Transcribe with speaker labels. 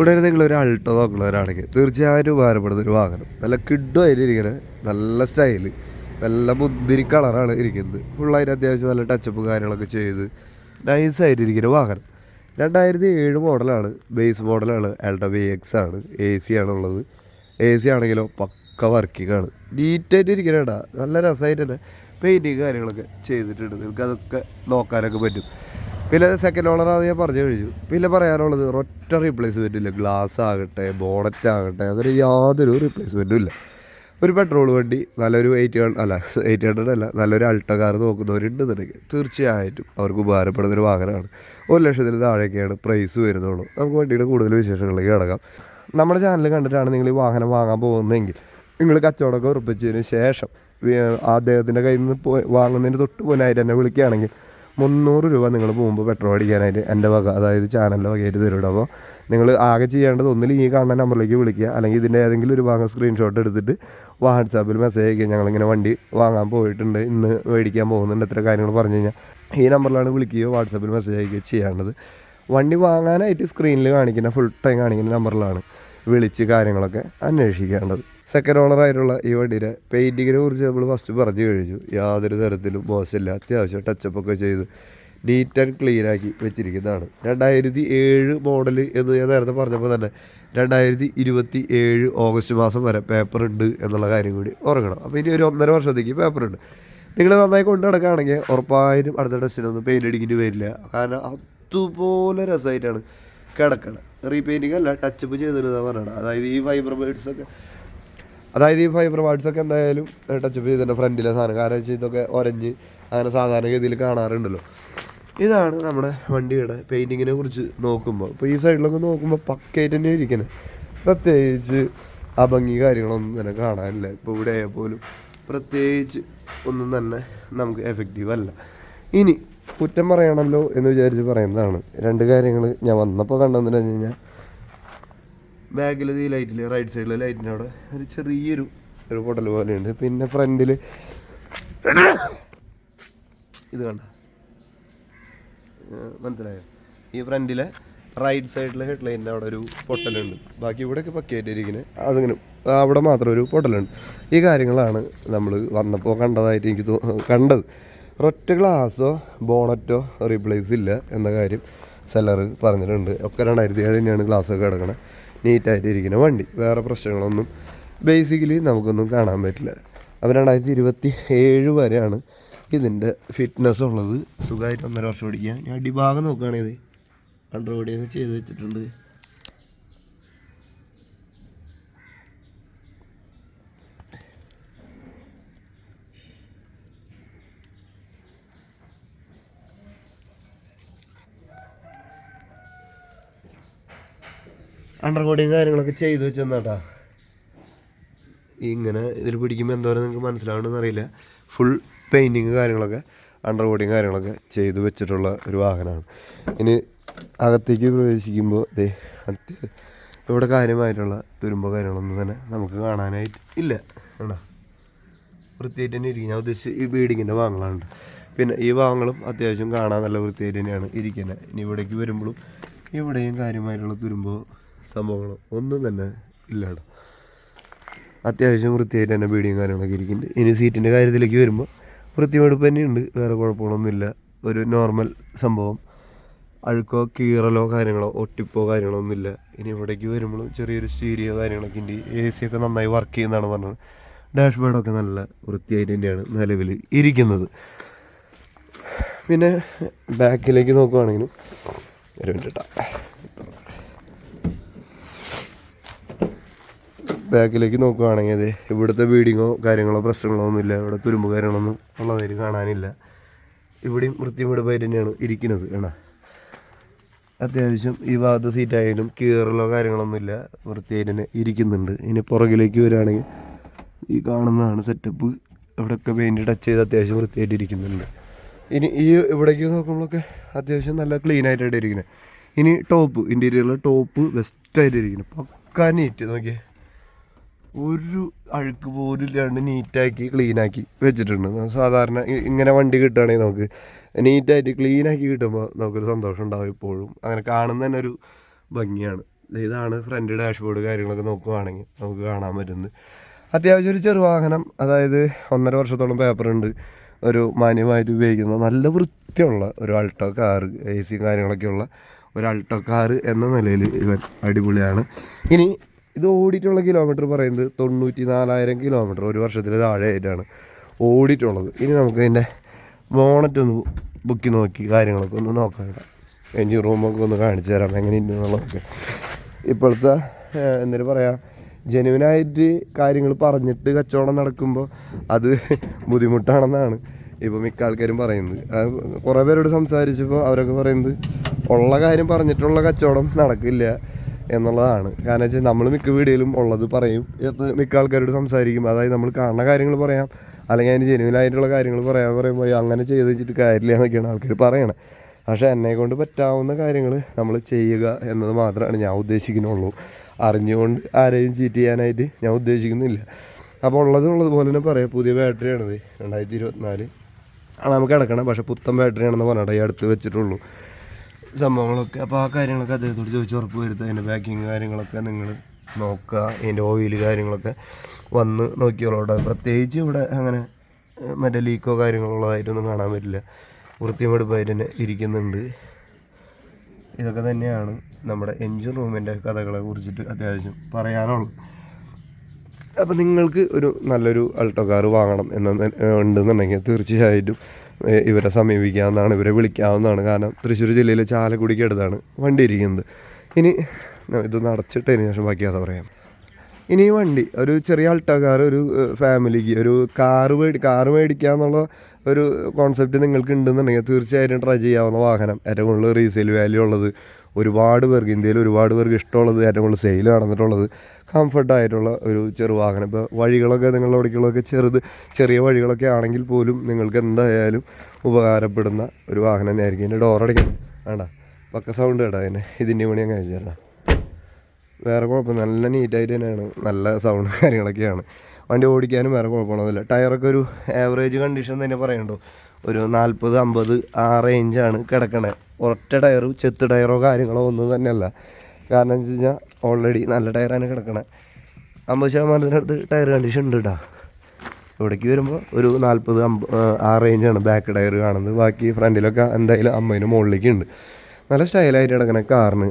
Speaker 1: ഉടനെ നിങ്ങൾ ഒരു അൾട്ടോ നോക്കുന്നവരാണെങ്കിൽ തീർച്ചയായിട്ടും ഉപകാരപ്പെടുന്ന ഒരു വാഹനം. നല്ല കിഡുമായിട്ട് ഇരിക്കണ നല്ല സ്റ്റൈൽ. നല്ല മുന്തിരി കളറാണ് ഇരിക്കുന്നത്. ഫുള്ളായിട്ട് അത്യാവശ്യം നല്ല ടച്ചപ്പ് കാര്യങ്ങളൊക്കെ ചെയ്ത് നൈസായിട്ട് ഇരിക്കുന്ന വാഹനം. രണ്ടായിരത്തി ഏഴ് മോഡലാണ്. ബേസ് മോഡലാണ്. അൾട്ടോ വി എക്സ് ആണ്. എ സി ആണുള്ളത്. എ സി ആണെങ്കിലോ പക്ക വർക്കിംഗ് ആണ്. നീറ്റായിട്ട് ഇരിക്കണേടാ നല്ല രസമായിട്ട് തന്നെ പെയിന്റിങ് കാര്യങ്ങളൊക്കെ ചെയ്തിട്ടുണ്ട്. നിങ്ങൾക്ക് അതൊക്കെ നോക്കാനൊക്കെ പറ്റും. പിന്നെ സെക്കൻഡ് ഓണർ അത് ഞാൻ പറഞ്ഞു കഴിഞ്ഞു. പിന്നെ പറയാനുള്ളത് ഒറ്റ റീപ്ലേസ്മെന്റും ഇല്ല. ഗ്ലാസ് ആകട്ടെ ബോണറ്റ് ആകട്ടെ അതൊരു യാതൊരു റീപ്ലേസ്മെന്റും ഇല്ല. ഒരു പെട്രോൾ വണ്ടി നല്ലൊരു എയ്റ്റ് അല്ല എയ്റ്റ് ഹൺഡ്രഡ് അല്ല നല്ലൊരു അൾട്ടോ കാർ നോക്കുന്നവരുണ്ടെന്നുണ്ടെങ്കിൽ തീർച്ചയായിട്ടും അവർക്ക് ഉപകാരപ്പെടുന്ന ഒരു വാഹനമാണ്. ഒരു ലക്ഷത്തിൽ താഴേക്കാണ് പ്രൈസ് വരുന്നുള്ളൂ. നമുക്ക് വണ്ടിയുടെ കൂടുതൽ വിശേഷങ്ങളിലേക്ക് കിടക്കാം. നമ്മുടെ ചാനൽ കണ്ടിട്ടാണ് നിങ്ങൾ ഈ വാഹനം വാങ്ങാൻ പോകുന്നതെങ്കിൽ നിങ്ങൾ കച്ചവടമൊക്കെ ഉറപ്പിച്ചതിന് ശേഷം അദ്ദേഹത്തിന്റെ കയ്യിൽ നിന്ന് വാങ്ങുന്നതിന് തൊട്ട് മുന്നായിട്ട് എന്നെ വിളിക്കുകയാണെങ്കിൽ മുന്നൂറ് രൂപ നിങ്ങൾ പോകുമ്പോൾ പെട്രോൾ അടിക്കാനായിട്ട് എന്റെ വക അതായത് ചാനലിന്റെ വകയായിട്ട് തരും അപ്പോൾ നിങ്ങൾ ആകെ ചെയ്യേണ്ടത് ഒന്നിൽ ഈ കാണുന്ന നമ്പറിലേക്ക് വിളിക്കുക. അല്ലെങ്കിൽ ഇതിന്റെ ഏതെങ്കിലും ഒരു ഭാഗം സ്ക്രീൻഷോട്ട് എടുത്തിട്ട് വാട്സാപ്പിൽ മെസ്സേജ് അയക്കുക. ഞങ്ങളിങ്ങനെ വണ്ടി വാങ്ങാൻ പോയിട്ടുണ്ട്. ഇന്ന് മേടിക്കാൻ പോകുന്നുണ്ട്. ഇത്ര കാര്യങ്ങൾ പറഞ്ഞു കഴിഞ്ഞാൽ ഈ നമ്പറിലാണ് വിളിക്കുകയോ വാട്സാപ്പിൽ മെസ്സേജ് അയക്കുകയോ ചെയ്യേണ്ടത് വണ്ടി വാങ്ങാനായിട്ട് സ്ക്രീനിൽ കാണിക്കുന്ന ഫുൾ ടൈം കാണിക്കുന്ന നമ്പറിലാണ് വിളിച്ച് കാര്യങ്ങളൊക്കെ അന്വേഷിക്കേണ്ടത്. സെക്കൻഡ് ഓണറായിട്ടുള്ള ഈ വണ്ടിയുടെ പെയിന്റിങ്ങിനെ കുറിച്ച് നമ്മൾ ഫസ്റ്റ് പറഞ്ഞു കഴിഞ്ഞു. യാതൊരു തരത്തിലും മോശമില്ല. അത്യാവശ്യം ടച്ചപ്പ് ഒക്കെ ചെയ്ത് നീറ്റ് ആൻഡ് ക്ലീൻ ആക്കി വെച്ചിരിക്കുന്നതാണ്. രണ്ടായിരത്തി ഏഴ് മോഡൽ എന്ന് ഞാൻ നേരത്തെ പറഞ്ഞപ്പോൾ തന്നെ രണ്ടായിരത്തി ഇരുപത്തി ഏഴ് ഓഗസ്റ്റ് മാസം വരെ പേപ്പർ ഉണ്ട് എന്നുള്ള കാര്യം കൂടി ഓർക്കണം. അപ്പോൾ ഇനി ഒരു ഒന്നര വർഷത്തേക്ക് പേപ്പർ ഉണ്ട്. നിങ്ങൾ നന്നായി കൊണ്ടു നടക്കുകയാണെങ്കിൽ ഉറപ്പായാലും അടുത്ത ഡ്രസ്സിനൊന്നും പെയിന്റ് അടിക്കേണ്ടി വരില്ല. കാരണം അതുപോലെ രസമായിട്ടാണ് കിടക്കണം. റീപെയിന്റിങ് അല്ല ടച്ചപ്പ് ചെയ്തിരുന്ന പറയണം അതായത് ഈ ഫൈബർ ബേഡ്സ് ഒക്കെ അതായത് ഈ ഫൈബർ ഒക്കെ എന്തായാലും ടച്ചപ്പ് ചെയ്തിട്ടുണ്ട് ഫ്രണ്ടിലെ സാധനം. കാരണം വെച്ചാൽ ഇതൊക്കെ ഒരഞ്ഞ് അങ്ങനെ സാധാരണഗതിയിൽ കാണാറുണ്ടല്ലോ. ഇതാണ് നമ്മുടെ വണ്ടിയുടെ പെയിന്റിങ്ങിനെ കുറിച്ച് നോക്കുമ്പോൾ ഇപ്പോൾ ഈ സൈഡിലൊക്കെ നോക്കുമ്പോൾ പക്കയായിട്ട് തന്നെ ഇരിക്കുന്നത് പ്രത്യേകിച്ച് ആ ഭംഗി കാര്യങ്ങളൊന്നും തന്നെ കാണാനില്ല. ഇപ്പോൾ ഇവിടെ ആയാൽ പോലും പ്രത്യേകിച്ച് ഒന്നും തന്നെ നമുക്ക് എഫക്റ്റീവ് അല്ല. ഇനി കുറ്റം പറയണമല്ലോ എന്ന് വിചാരിച്ച് പറയുന്നതാണ്. രണ്ട് കാര്യങ്ങൾ ഞാൻ വന്നപ്പോൾ കണ്ടതെന്ന് വെച്ച് കഴിഞ്ഞാൽ ബാക്കിൽ ഈ ലൈറ്റിൽ റൈറ്റ് സൈഡിലെ ലൈറ്റിന്റെ അവിടെ ഒരു ചെറിയൊരു ഒരു പൊട്ടൽ പോലെയുണ്ട്. പിന്നെ ഫ്രണ്ടിൽ ഇത് കണ്ട. മനസ്സിലായോ? ഈ ഫ്രണ്ടിലെ റൈറ്റ് സൈഡിലെ ഹെഡ് ലൈറ്റിന്റെ അവിടെ ഒരു പൊട്ടലുണ്ട്. ബാക്കി ഇവിടെയൊക്കെ പക്കയായിട്ട് ഇരിക്കുന്നത് അതിങ്ങനെ അവിടെ മാത്രം ഒരു പൊട്ടലുണ്ട്. ഈ കാര്യങ്ങളാണ് നമ്മൾ വന്നപ്പോൾ കണ്ടതായിട്ട് എനിക്ക് തോ കണ്ടത്. ഒറ്റ ഗ്ലാസ്സോ ബോണറ്റോ റീപ്ലേസ് ഇല്ല എന്ന കാര്യം സെല്ലർ പറഞ്ഞിട്ടുണ്ട്. ഒക്കെ രണ്ടായിരത്തി ഏഴ് തന്നെയാണ് ഗ്ലാസ്സൊക്കെ കിടക്കണത് നീറ്റായിട്ട് ഇരിക്കുന്ന വണ്ടി. വേറെ പ്രശ്നങ്ങളൊന്നും ബേസിക്കലി നമുക്കൊന്നും കാണാൻ പറ്റില്ല. അപ്പോൾ രണ്ടായിരത്തി ഇരുപത്തി ഏഴ് വരെയാണ് ഇതിന്റെ ഫിറ്റ്നസ് ഉള്ളത്. സുഖമായിട്ട് ഒന്നര വർഷം ഓടിക്കുക. ഞാൻ അടിഭാഗം നോക്കുകയാണെങ്കിൽ അണ്ടർ ഓടിയൊക്കെ ചെയ്ത് വെച്ചിട്ടുണ്ട്. അണ്ടർ ബോഡിയും കാര്യങ്ങളൊക്കെ ചെയ്തു വെച്ചെന്നാട്ടാ. ഇങ്ങനെ ഇതിൽ പിടിക്കുമ്പോൾ എന്തോരം നിങ്ങൾക്ക് മനസ്സിലാവണമെന്ന് അറിയില്ല. ഫുൾ പെയിന്റിങ് കാര്യങ്ങളൊക്കെ അണ്ടർ ബോഡിയും കാര്യങ്ങളൊക്കെ ചെയ്തു വെച്ചിട്ടുള്ള ഒരു വാഹനമാണ്. ഇനി അകത്തേക്ക് പ്രവേശിക്കുമ്പോൾ ദേ അത്യ ഇവിടെ കാര്യമായിട്ടുള്ള തുരുമ്പോ കാര്യങ്ങളൊന്നും തന്നെ നമുക്ക് കാണാനായിട്ട് ഇല്ല. കേട്ടോ വൃത്തിയായിട്ട് തന്നെ ഇരിക്കും. ഞാൻ ഉദ്ദേശിച്ച് ഈ ബീഡിങ്ങിന്റെ ഭാഗങ്ങളാണ് പിന്നെ ഈ ഭാഗങ്ങളും അത്യാവശ്യം കാണാൻ നല്ല വൃത്തിയായിട്ട് തന്നെയാണ് ഇരിക്കുന്നത് ഇനി ഇവിടേക്ക് വരുമ്പോഴും ഇവിടെയും കാര്യമായിട്ടുള്ള തുരുമ്പോ സംഭവങ്ങളോ ഒന്നും തന്നെ ഇല്ല അത്യാവശ്യം വൃത്തിയായിട്ട് തന്നെ ബീഡിയും കാര്യങ്ങളൊക്കെ ഇരിക്കുന്നുണ്ട്. ഇനി സീറ്റിന്റെ കാര്യത്തിലേക്ക് വരുമ്പോൾ വൃത്തിമെടുപ്പ് തന്നെയുണ്ട് വേറെ കുഴപ്പങ്ങളൊന്നുമില്ല. ഒരു നോർമൽ സംഭവം. അഴുക്കോ കീറലോ കാര്യങ്ങളോ ഒട്ടിപ്പോ കാര്യങ്ങളോ ഒന്നുമില്ല ഇനി ഇവിടേക്ക് വരുമ്പോഴും ചെറിയൊരു സ്റ്റീരിയോ കാര്യങ്ങളൊക്കെ ഉണ്ട്. എ സി ഒക്കെ നന്നായി വർക്ക് ചെയ്യുന്നതാണ് പറഞ്ഞത് ഡാഷ് ബോർഡൊക്കെ നല്ല വൃത്തിയായിട്ട് തന്നെയാണ് നിലവിൽ ഇരിക്കുന്നത്. പിന്നെ ബാക്കിലേക്ക് നോക്കുവാണെങ്കിലും ഒരു മിനിറ്റ് ബാക്കിലേക്ക് നോക്കുകയാണെങ്കിൽ അതെ ഇവിടുത്തെ ബീഡിങ്ങോ കാര്യങ്ങളോ പ്രശ്നങ്ങളോ ഒന്നുമില്ല. ഇവിടെ തുരുമ്പ് കാര്യങ്ങളൊന്നും ഉള്ളതായിട്ട് കാണാനില്ല. ഇവിടെയും വൃത്തിമെടുപ്പായിട്ട് തന്നെയാണ് ഇരിക്കുന്നത് വേണ അത്യാവശ്യം ഈ ഭാഗത്ത് സീറ്റായാലും കീറലോ കാര്യങ്ങളൊന്നുമില്ല. വൃത്തിയായി തന്നെ ഇരിക്കുന്നുണ്ട്. ഇനി പുറകിലേക്ക് വരികയാണെങ്കിൽ ഈ കാണുന്നതാണ് സെറ്റപ്പ് ഇവിടെയൊക്കെ പെയിന്റ് ടച്ച് ചെയ്ത് അത്യാവശ്യം വൃത്തിയായിട്ട് ഇരിക്കുന്നുണ്ട്. ഇനി ഈ ഇവിടേക്ക് നോക്കുമ്പോഴൊക്കെ അത്യാവശ്യം നല്ല ക്ലീൻ ആയിട്ടാണ് ഇരിക്കുന്നത്. ഇനി ടോപ്പ് ഇന്റീരിയറിലെ ടോപ്പ് ബെസ്റ്റായിട്ട് ഇരിക്കുന്നത്. പക്കാ നീറ്റ് നോക്കിയേ. ഒരു അഴുക്ക് പോലും ഇല്ലാണ്ട് നീറ്റാക്കി ക്ലീനാക്കി വെച്ചിട്ടുണ്ട്. സാധാരണ ഇങ്ങനെ വണ്ടി കിട്ടുകയാണെങ്കിൽ നമുക്ക് നീറ്റായിട്ട് ക്ലീനാക്കി കിട്ടുമ്പോൾ നമുക്കൊരു സന്തോഷം ഉണ്ടാവും ഇപ്പോഴും. അങ്ങനെ കാണുന്ന തന്നെ ഒരു ഭംഗിയാണ്. ഇതാണ് ഫ്രണ്ട് ഡാഷ്ബോർഡ് കാര്യങ്ങളൊക്കെ നോക്കുകയാണെങ്കിൽ നമുക്ക് കാണാൻ പറ്റുന്നത്. അത്യാവശ്യം ഒരു ചെറുവാഹനം അതായത് ഒന്നര വർഷത്തോളം പേപ്പറുണ്ട് ഒരു മാന്യമായിട്ട് ഉപയോഗിക്കുന്ന നല്ല വൃത്തിയുള്ള ഒരു അൾട്ടോ കാറ് എ സിയും കാര്യങ്ങളൊക്കെ ഉള്ള ഒരു അൾട്ടോ കാറ് എന്ന നിലയിൽ ഇവൻ അടിപൊളിയാണ്. ഇനി ഇത് ഓടിയിട്ടുള്ള കിലോമീറ്റർ പറയുന്നത് തൊണ്ണൂറ്റി നാലായിരം കിലോമീറ്റർ ഒരു വർഷത്തിൽ താഴെയായിട്ടാണ് ഓടിയിട്ടുള്ളത്. ഇനി നമുക്ക് അതിന്റെ മോണറ്റ് ഒന്ന് ബുക്കി നോക്കി കാര്യങ്ങളൊക്കെ ഒന്ന് നോക്കാം എഞ്ചിൻ റൂമൊക്കെ ഒന്ന് കാണിച്ചു തരാം എങ്ങനെ ഇന്നുള്ളതൊക്കെ ഇപ്പോഴത്തെ എന്തൊരു പറയാ ജെനുവിനായിട്ട് കാര്യങ്ങൾ പറഞ്ഞിട്ട് കച്ചവടം നടക്കുമ്പോൾ അത് ബുദ്ധിമുട്ടാണെന്നാണ് ഇപ്പോൾ മിക്ക ആൾക്കാരും പറയുന്നത്. കുറേ പേരോട് സംസാരിച്ചപ്പോൾ അവരൊക്കെ പറയുന്നത് ഉള്ള കാര്യം പറഞ്ഞിട്ടുള്ള കച്ചവടം നടക്കില്ല. എന്നുള്ളതാണ്. കാരണം വെച്ചാൽ നമ്മൾ മിക്ക വീഡിയോയിലും ഉള്ളത് പറയും മിക്ക ആൾക്കാരോട് സംസാരിക്കും. അതായത് നമ്മൾ കാണുന്ന കാര്യങ്ങൾ പറയാം അല്ലെങ്കിൽ അതിന് ജെനുവിനായിട്ടുള്ള കാര്യങ്ങൾ പറയാൻ പറയുമ്പോൾ അങ്ങനെ ചെയ്ത് വെച്ചിട്ട് കാര്യമില്ല എന്നൊക്കെയാണ് ആൾക്കാർ പറയണത് പക്ഷേ എന്നെ കൊണ്ട് പറ്റാവുന്ന കാര്യങ്ങൾ നമ്മൾ ചെയ്യുക എന്നത് മാത്രമാണ് ഞാൻ ഉദ്ദേശിക്കുന്നുള്ളൂ. അറിഞ്ഞുകൊണ്ട് ആരെയും ചീറ്റ് ചെയ്യാനായിട്ട് ഞാൻ ഉദ്ദേശിക്കുന്നില്ല. അപ്പോൾ ഉള്ളത് പോലെ തന്നെ പറയാം. പുതിയ ബാറ്ററി ബാറ്ററിയാണിത് രണ്ടായിരത്തി ഇരുപത്തിനാല്. ആണ് നമുക്ക് കിടക്കണം പക്ഷേ പുത്തൻ ബാറ്ററിയാണെന്ന് പറഞ്ഞിട്ട് ഈ അടുത്ത് വെച്ചിട്ടുള്ളൂ. സംഭവങ്ങളൊക്കെ. അപ്പോൾ ആ കാര്യങ്ങളൊക്കെ അദ്ദേഹത്തോട് ചോദിച്ച് ഉറപ്പ് വരുത്തുക. അതിന്റെ പാക്കിങ് കാര്യങ്ങളൊക്കെ നിങ്ങൾ നോക്കുക. അതിന്റെ ഓയിൽ കാര്യങ്ങളൊക്കെ വന്ന് നോക്കിയോളൂടെ പ്രത്യേകിച്ച് ഇവിടെ അങ്ങനെ മറ്റേ ലീക്കോ കാര്യങ്ങളോ ഉള്ളതായിട്ടൊന്നും കാണാൻ പറ്റില്ല. വൃത്തിമെടുപ്പായിട്ട് തന്നെ ഇരിക്കുന്നുണ്ട്. ഇതൊക്കെ തന്നെയാണ് നമ്മുടെ എൻജിൻ റൂമിന്റെ കഥകളെ കുറിച്ചിട്ട് അത്യാവശ്യം പറയാനുള്ളത് അപ്പോൾ നിങ്ങൾക്ക് ഒരു നല്ലൊരു അൾട്ടോ കാർ വാങ്ങണം എന്നുണ്ടെന്നുണ്ടെങ്കിൽ തീർച്ചയായിട്ടും ഏഹ്, ഇവരെ സമീപിക്കാവുന്നതാണ് ഇവരെ വിളിക്കാവുന്നതാണ്. കാരണം തൃശ്ശൂർ ജില്ലയിലെ ചാലക്കുടിക്ക് അടുത്താണ് വണ്ടി ഇരിക്കുന്നത്. ഇനി ഇത് അടച്ചിട്ടതിന് ശേഷം ബാക്കി കഥ പറയാം. ഇനി ഈ വണ്ടി ഒരു ചെറിയ അൾട്ടക്കാർ ഒരു ഫാമിലിക്ക് ഒരു കാറ് മേടി കാറ് മേടിക്കുക എന്നുള്ള ഒരു കോൺസെപ്റ്റ് നിങ്ങൾക്ക് ഉണ്ടെന്നുണ്ടെങ്കിൽ തീർച്ചയായിട്ടും ട്രൈ ചെയ്യാവുന്ന വാഹനം. ഏറ്റവും കൂടുതൽ റീസെയിൽ വാല്യൂ ഉള്ളത് ഒരുപാട് പേർക്ക് ഇന്ത്യയിൽ ഒരുപാട് പേർക്ക് ഇഷ്ടമുള്ളത് ഏറ്റവും കൂടുതൽ സെയിൽ നടന്നിട്ടുള്ളത് കംഫർട്ടായിട്ടുള്ള ഒരു ചെറു വാഹനം. ഇപ്പോൾ വഴികളൊക്കെ നിങ്ങളുടെ അവിടേക്കുള്ളതൊക്കെ ചെറുത് ചെറിയ വഴികളൊക്കെ ആണെങ്കിൽ പോലും നിങ്ങൾക്ക് എന്തായാലും ഉപകാരപ്പെടുന്ന ഒരു വാഹനം തന്നെയായിരിക്കും. ഇതിന്റെ ഡോർ അടിക്കണം വേണ്ട. പക്ക സൗണ്ട് കേട്ടോ അതിന് ഇതിന്റെ പണി അയച്ചു തരണം. വേറെ കുഴപ്പം നല്ല നീറ്റായിട്ട് തന്നെയാണ്. നല്ല സൗണ്ട് കാര്യങ്ങളൊക്കെയാണ്. വണ്ടി ഓടിക്കാനും വേറെ കുഴപ്പമൊന്നുമില്ല. ടയറൊക്കെ ഒരു ആവറേജ് കണ്ടീഷൻ തന്നെ പറയണ്ടോ ഒരു നാൽപ്പത് അമ്പത് ആ റേഞ്ചാണ് കിടക്കണേ. ഒറ്റ ടയർ ചെത്ത് ടയറോ കാര്യങ്ങളോ ഒന്നും തന്നെയല്ല. കാരണം എന്ന് വെച്ച് കഴിഞ്ഞാൽ ഓൾറെഡി നല്ല ടയറാണ് കിടക്കണേ. അമ്പത് ശതമാനത്തിനടുത്ത് ടയർ കണ്ടീഷൻ ഉണ്ട് കേട്ടോ ഇവിടേക്ക് വരുമ്പോൾ ഒരു നാൽപ്പത് അമ്പ ആ റേഞ്ചാണ് ബാക്ക് ടയർ കാണുന്നത്. ബാക്കി ഫ്രണ്ടിലൊക്കെ എന്തായാലും അമ്പതിന് മുകളിലേക്ക് ഉണ്ട് നല്ല സ്റ്റൈലായിട്ട് കിടക്കണ കാറിന്